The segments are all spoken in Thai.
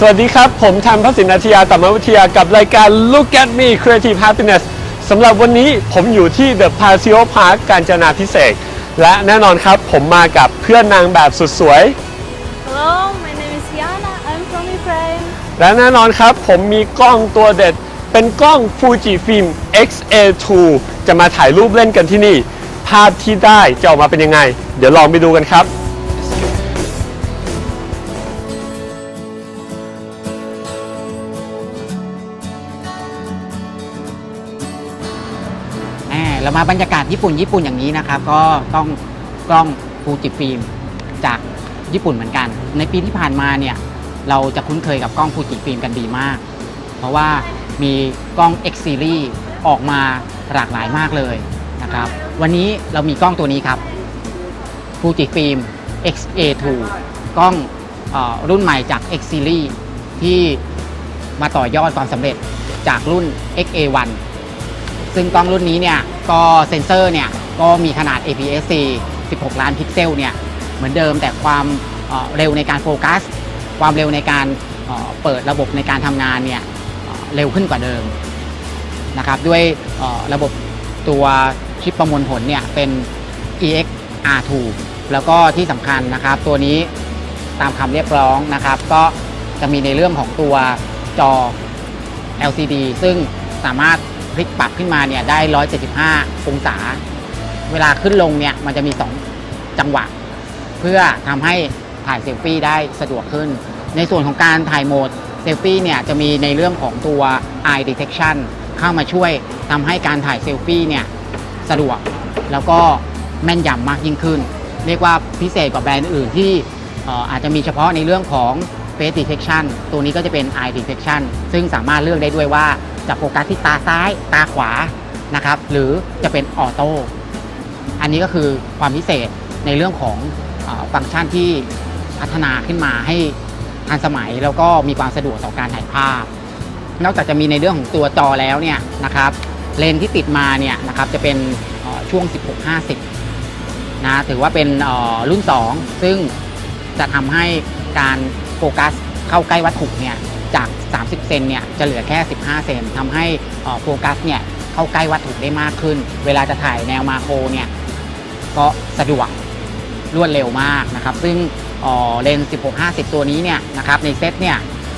สวัสดีครับ ผมทันพสินอาทยาตมวิทยากับรายการ Look at Me Creative Happiness สำหรับวันนี้ผมอยู่ที่ The Paseo Park กาญจนาพิเศษกและแน่นอนครับผมมากับเพื่อนนางแบบสุดสวย Hello, my name is Yana. I'm from Ukraine. และแน่นอนครับผมมีกล้องตัวเด็ด เป็นกล้อง Fuji Film X-A2 จะมาถ่ายรูปเล่นกันที่นี่ ภาพที่ได้จะออกมาเป็นยังไง เดี๋ยวลองไปดูกันครับ เรามาบรรยากาศญี่ปุ่นญี่ปุ่นอย่างนี้นะครับ ก็ต้องกล้องฟูจิฟิล์มจากญี่ปุ่นเหมือนกัน ในปีที่ผ่านมาเนี่ยเราจะคุ้นเคยกับกล้องฟูจิฟิล์มกันดีมาก เพราะว่ามีกล้อง X Series ออกมาหลากหลายมากเลยนะครับ วันนี้เรามีกล้องตัวนี้ครับฟูจิฟิล์ม XA2 กล้องออรุ่นใหม่จาก X Series ที่มาต่อยอดความสำเร็จจากรุ่น XA1 ซึ่งกล้องรุ่นนี้เนี่ย ก็เซ็นเซอร์เนี่ยก็มีขนาด APS-C 16 ล้านพิกเซลเนี่ยเหมือนเดิมแต่ความเร็วในการโฟกัส ความเร็วในการเปิดระบบในการทำงานเนี่ยเร็วขึ้นกว่าเดิมนะครับด้วยระบบตัวชิปประมวลผลเนี่ยเป็น EX R2 แล้วก็ที่สำคัญนะครับตัวนี้ตามคำเรียกร้องนะครับ ก็จะมีในเรื่องของตัวจอ LCD ซึ่งสามารถ พลิกปรับขึ้นมาเนี่ยได้ 175 องศา เวลาขึ้นลงเนี่ยมันจะมี 2 จังหวะ เพื่อทำให้ถ่ายเซลฟี่ได้สะดวกขึ้น ในส่วนของการถ่ายโหมดเซลฟี่เนี่ยจะมีในเรื่องของตัว eye detection เข้ามาช่วยทำให้การถ่ายเซลฟี่เนี่ยสะดวก แล้วก็แม่นยำมากยิ่งขึ้น เรียกว่าพิเศษกว่าแบรนด์อื่นที่อออาจจะมีเฉพาะในเรื่องของ face detection ตัวนี้ก็จะเป็น eye detection ซึ่งสามารถเลือกได้ด้วยว่า จะโฟกัสที่ตาซ้ายตาขวานะครับ หรือจะเป็นออโต้อันนี้ก็คือความพิเศษในเรื่องของอฟังก์ชันที่พัฒนาขึ้นมาให้ทันสมัยแล้วก็มีความสะดวกต่อการถ่ายภาพ นอกจากจะมีในเรื่องของตัวจอแล้วเนี่ยนะครับเลนส์ที่ติดมาเนี่ยนะครับจะเป็นช่วง 16-50 นะถือว่าเป็นรุ่น 2 ซึ่งจะทำให้การโฟกัสเข้าใกล้วัตถุเนี่ย จาก 30 เซนเนี่ยจะเหลือแค่ 15 เซนทำให้โฟกัสเนี่ยเข้าใกล้วัตถุได้มากขึ้น เวลาจะถ่ายแนวมาโครเนี่ยก็สะดวกรวดเร็วมากนะครับ ซึ่งเลนส์ 16-50 ตัวนี้เนี่ยนะครับในเซตเนี่ย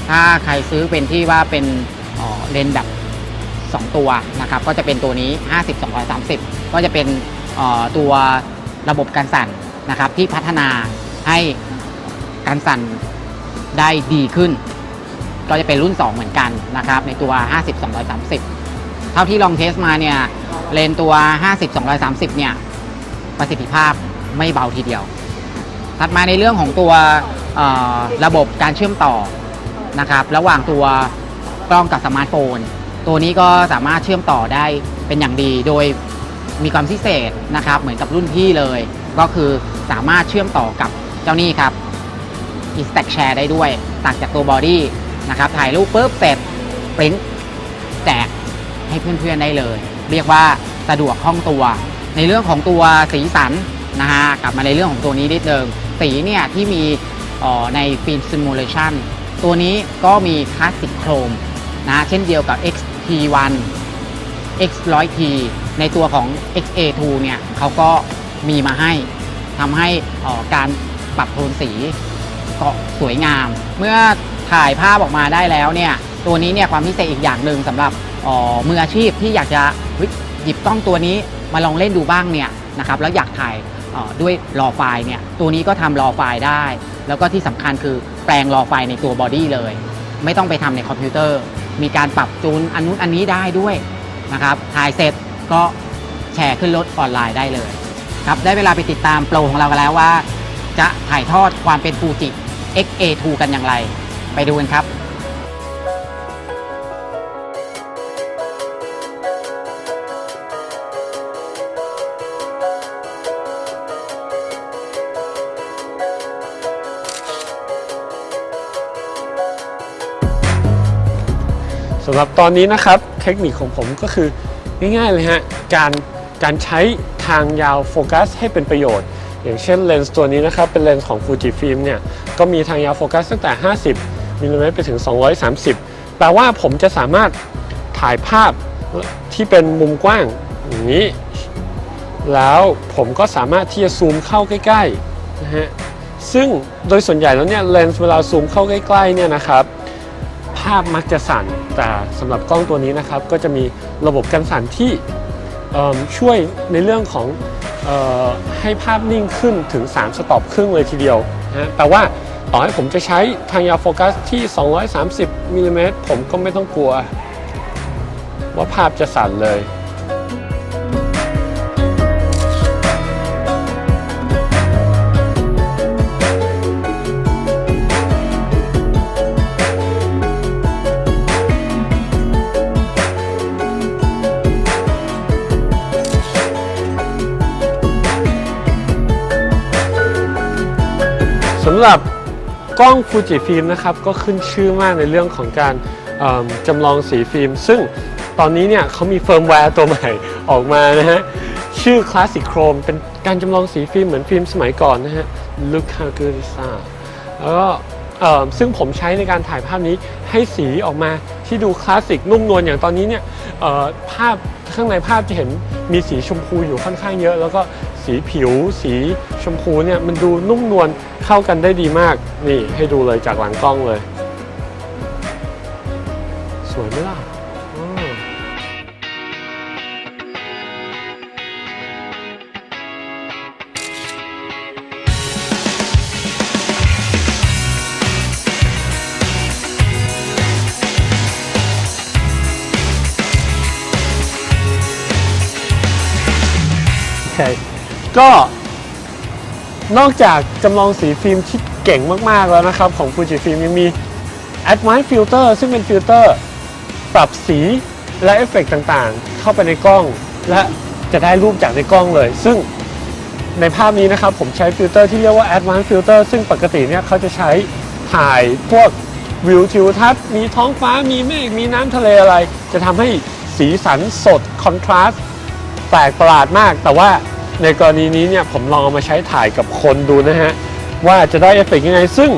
ถ้าใครซื้อเป็นที่ว่าเป็นเลนส์แบบ 2 ตัวนะครับก็จะเป็นตัวนี้ 50 230 ก็จะเป็นตัวระบบการสั่นนะครับที่พัฒนาให้การสั่นได้ดีขึ้น ก็จะเป็นรุ่น 2 เหมือนกันนะครับในตัว 50 230 เท่าที่ลองเทสมาเนี่ยเลนตัว 50 230 เนี่ยประสิทธิภาพไม่เบาทีเดียว ถัดมาในเรื่องของตัวระบบการเชื่อมต่อนะครับระหว่างตัวกล้องกับสมาร์ทโฟน ตัวนี้ก็สามารถเชื่อมต่อได้เป็นอย่างดีโดยมีความพิเศษนะครับเหมือนกับรุ่นพี่เลย ก็คือสามารถเชื่อมต่อกับเจ้านี่ครับ Instack Share ได้ด้วย ต่างจากตัวบอดี้ นะครับถ่ายรูปปุ๊บเสร็จปริ้นแจกให้เพื่อนๆได้เลย เรียกว่าสะดวกคล่องตัว ในเรื่องของตัวสีสันนะฮะกลับมาในเรื่องของตัวนี้นิดนึงสีเนี่ยที่มีออในฟิล์มซิมูเลชันตัวนี้ก็มีคลาสสิกโครมนะเช่นเดียวกับ XT1 X100T ในตัวของ XA2 เนี่ยเขาก็มีมาให้ทำให้ออการปรับโทนสีก็สวยงาม เมื่อ ถ่ายภาพออกมาได้แล้วเนี่ยตัวนี้เนี่ยความพิเศษอีกอย่างหนึ่งสำหรับออมืออาชีพที่อยากจะหยิบกล้องตัวนี้มาลองเล่นดูบ้างเนี่ยนะครับแล้วอยากถ่ายออด้วยรอไฟล์เนี่ยตัวนี้ก็ทำรอไฟล์ได้ แล้วก็ที่สำคัญคือแปลงรอไฟล์ในตัวบอดี้เลย ไม่ต้องไปทำในคอมพิวเตอร์ มีการปรับจูนอันนู้นอันนี้ได้ด้วยนะครับถ่ายเสร็จก็แชร์ขึ้นรถออนไลน์ได้เลยครับได้เวลาไปติดตามโปรของเรากันแล้วว่า จะถ่ายทอดความเป็นฟูจิ XA2 กันอย่างไร ไปดูกันครับสำหรับตอนนี้นะครับเทคนิคของผมก็คือง่ายๆเลยฮะการการใช้ทางยาวโฟกัสให้เป็นประโยชน์ อย่างเช่นเลนส์ตัวนี้นะครับเป็นเลนส์ของ Fuji Film เนี่ยก็มีทางยาวโฟกัสตั้งแต่ 50 มิลลิเมตรไปถึง 230 แปลว่าผมจะสามารถถ่ายภาพที่เป็นมุมกว้างอย่างนี้ แล้วผมก็สามารถที่จะซูมเข้าใกล้ๆนะฮะซึ่งโดยส่วนใหญ่แล้วเนี่ยเลนส์เวลาซูมเข้าใกล้ๆเนี่ยนะครับภาพมักจะสั่นแต่สำหรับกล้องตัวนี้นะครับ ก็จะมีระบบกันสั่นที่ช่วยในเรื่องของออให้ภาพนิ่งขึ้นถึง 3 สต็อปครึ่งเลยทีเดียวนะฮะแต่ว่า ต่อให้ผมจะใช้ทางยาวโฟกัสที่ 230มิลลิเมตรผมก็ไม่ต้องกลัว ว่าภาพจะสั่นเลยสำหรับ กล้องฟูจิฟิล์มนะครับก็ขึ้นชื่อมากในเรื่องของการจำลองสีฟิล์ม ซึ่งตอนนี้เนี่ยเขามีเฟิร์มแวร์ตัวใหม่ออกมานะฮะ ชื่อ Classic Chrome เป็นการจำลองสีฟิล์มเหมือนฟิล์มสมัยก่อนนะฮะ Look how good is that แล้วก็ซึ่งผมใช้ในการถ่ายภาพนี้ให้สีออกมาที่ดูคลาสสิกนุ่มนวลอย่างตอนนี้เนี่ยภาพข้างในภาพจะเห็นมีสีชมพูอยู่ค่อนข้างเยอะ แล้วก็ สีผิว สีชมพูเนี่ยมันดูนุ่มนวลเข้ากันได้ดีมาก นี่ให้ดูเลยจากหลังกล้องเลย สวยไหมล่ะโอเค ก็นอกจากจำลองสีฟิล์มที่เก่งมาก ๆ แล้วนะครับ ของ Fujifilm ยังมี Advanced Filter ซึ่งเป็นฟิลเตอร์ปรับสีและเอฟเฟกต์ต่างๆ เข้าไปในกล้อง และจะได้รูปจากในกล้องเลย ซึ่งในภาพนี้นะครับ ผมใช้ฟิลเตอร์ที่เรียกว่า Advanced Filter ซึ่งปกติเนี่ยเขาจะใช้ถ่ายพวกวิวทิวทัศน์มีท้องฟ้ามีเมฆมีน้ำทะเลอะไร จะทำให้สีสันสดคอนทราสต์แปลกประหลาดมาก แต่ว่า ในกรณีนี้เนี่ยผมลองเอามาใช้ถ่ายกับคนดูนะฮะ ว่าจะได้เอฟเฟกต์ยังไง ซึ่ง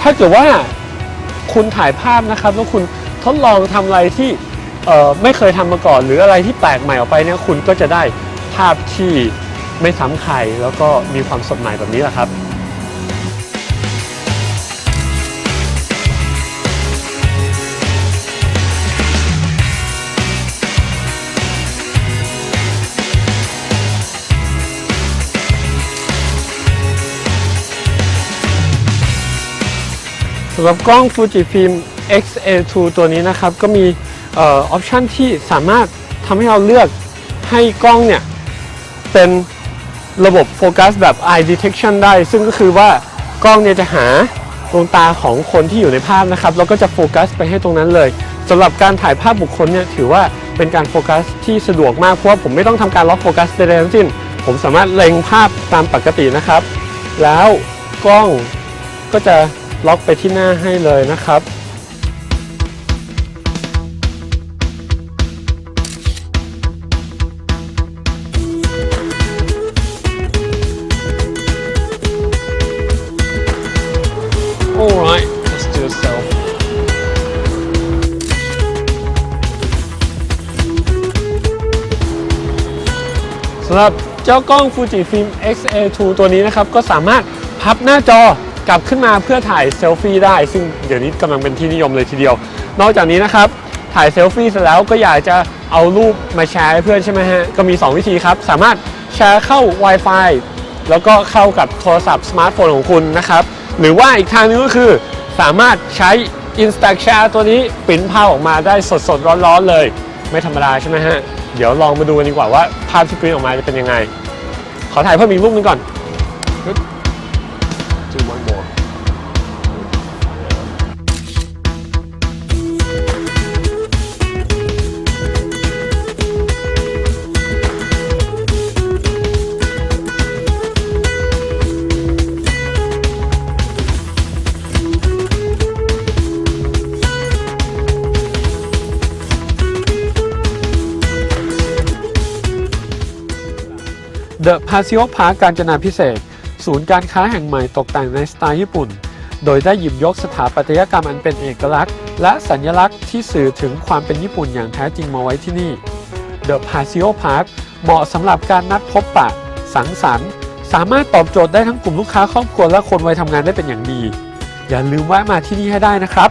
ถ้าเกิดว่าคุณถ่ายภาพนะครับแล้วคุณทดลองทำอะไรที่ไม่เคยทำมาก่อน หรืออะไรที่แปลกใหม่ออกไปเนี่ยคุณก็จะได้ภาพที่ไม่ซ้ำใครแล้วก็มีความสดใหม่แบบนี้แหละครับ รับกล้อง Fujifilm X-A2 ตัวนี้นะครับ ก็มีออออปชันที่สามารถทำให้เราเลือกให้กล้องเนี่ย เป็นระบบโฟกัสแบบ eye detection ได้ ซึ่งก็คือว่ากล้องเนี่ยจะหาดวงตาของคนที่อยู่ในภาพนะครับ แล้วก็จะโฟกัสไปให้ตรงนั้นเลยสำหรับการถ่ายภาพบุคคลเนี่ยถือว่าเป็นการโฟกัสที่สะดวกมาก เพราะว่าผมไม่ต้องทำการล็อกโฟกัสใดๆทั้งสิ้น ผมสามารถเล็งภาพตามปกตินะครับ แล้วกล้องก็จะ ล็อกไปที่หน้าให้เลยนะครับ Alright, let's do a selfie. สำหรับเจ้ากล้อง Fujifilm X-A2 ตัวนี้นะครับ ก็สามารถพับหน้าจอ กลับขึ้นมาเพื่อถ่ายเซลฟี่ได้ ซึ่งเดี๋ยวนี้กำลังเป็นที่นิยมเลยทีเดียว นอกจากนี้นะครับถ่ายเซลฟี่เสร็จแล้วก็อยากจะเอารูปมาแชร์ให้เพื่อนใช่ไหมฮะ ก็มี 2 วิธีครับ สามารถแชร์เข้า Wi-Fi แล้วก็เข้ากับโทรศัพท์สมาร์ทโฟนของคุณนะครับ หรือว่าอีกทางนึงก็คือ สามารถใช้ Instashare ตัวนี้ปริ้นภาพออกมาได้สดๆร้อนๆเลย ไม่ธรรมดาใช่ไหมฮะ เดี๋ยวลองมาดูกันดีกว่าว่าภาพที่ปริ้นออกมาจะเป็นยังไง ขอถ่ายเพิ่มอีกรูปนึงก่อน The Paseo Park การจนาพิเศษ ศูนย์การค้าแห่งใหม่ตกแต่งในสไตล์ญี่ปุ่น โดยได้หยิบยกสถาปัตยกรรมอันเป็นเอกลักษณ์ และสัญลักษณ์ที่สื่อถึงความเป็นญี่ปุ่นอย่างแท้จริงมาไว้ที่นี่ The Paseo Park เหมาะสำหรับการนัดพบปะ สังสรรค์สามารถตอบโจทย์ได้ทั้งกลุ่มลูกค้าครอบครัวและคนวัยทำงานได้เป็นอย่างดี อย่าลืมแวะมาที่นี่ให้ได้นะครับ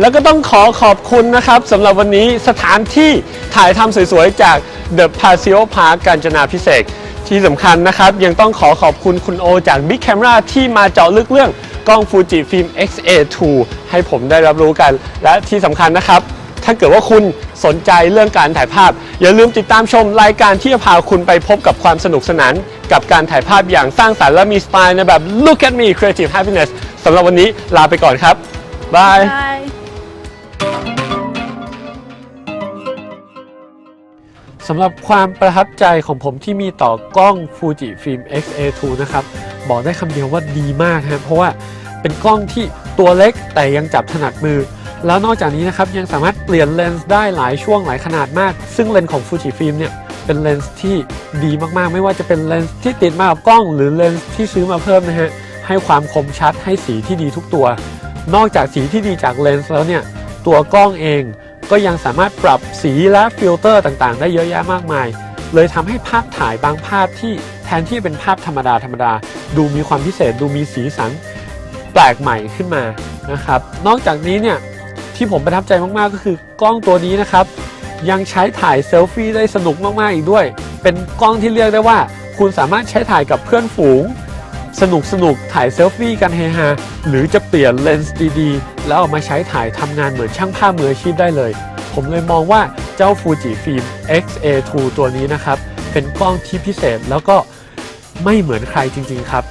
แล้วก็ต้องขอขอบคุณนะครับสำหรับวันนี้สถานที่ถ่ายทำสวยๆจาก The Paseo Park กาญจนาพิเศษที่สำคัญนะครับ ยังต้องขอขอบคุณคุณโอจาก Big Camera ที่มาเจาะลึกเรื่องกล้องฟูจิฟิล์ม XA2 ให้ผมได้รับรู้กัน และที่สำคัญนะครับ ถ้าเกิดว่าคุณสนใจเรื่องการถ่ายภาพ อย่าลืมติดตามชมรายการที่จะพาคุณไปพบกับความสนุกสนาน กับการถ่ายภาพอย่างสร้างสรรค์และมีสไตล์ในแบบ Look at me creative happiness สำหรับวันนี้ลาไปก่อนครับบาย Bye. สำหรับความประทับใจของผมที่มีต่อกล้อง Fuji Film X-A2 นะครับ บอกได้คำเดียวว่าดีมากครับเพราะว่าเป็นกล้องที่ตัวเล็กแต่ยังจับถนัดมือ แล้วนอกจากนี้นะครับยังสามารถเปลี่ยนเลนส์ได้หลายช่วงหลายขนาดมาก ซึ่งเลนส์ของ Fuji Film เนี่ยเป็นเลนส์ที่ดีมากๆ ไม่ว่าจะเป็นเลนส์ที่ติดมากับกล้อง หรือเลนส์ที่ซื้อมาเพิ่มนะฮะให้ความคมชัดให้สีที่ดีทุกตัว นอกจากสีที่ดีจากเลนส์แล้วเนี่ยตัวกล้องเอง ก็ยังสามารถปรับสีและฟิลเตอร์ต่างๆ ได้เยอะแยะมากมาย เลยทำให้ภาพถ่ายบางภาพที่แทนที่เป็นภาพธรรมดาธรรมดา ดูมีความพิเศษดูมีสีสันแปลกใหม่ขึ้นมานะครับ นอกจากนี้เนี่ยที่ผมประทับใจมากๆก็คือกล้องตัวนี้นะครับ ยังใช้ถ่ายเซลฟี่ได้สนุกมากๆอีกด้วย เป็นกล้องที่เรียกได้ว่า คุณสามารถใช้ถ่ายกับเพื่อนฝูง สนุกสนุกถ่ายเซลฟี่กันเฮฮาหรือจะเปลี่ยนเลนส์ดีๆ แล้วเอามาใช้ถ่ายทำงานเหมือนช่างภาพมืออาชีพได้เลย ผมเลยมองว่าเจ้า Fuji Film X-A2 ตัวนี้นะครับ เป็นกล้องที่พิเศษแล้วก็ไม่เหมือนใครจริง ๆ ครับ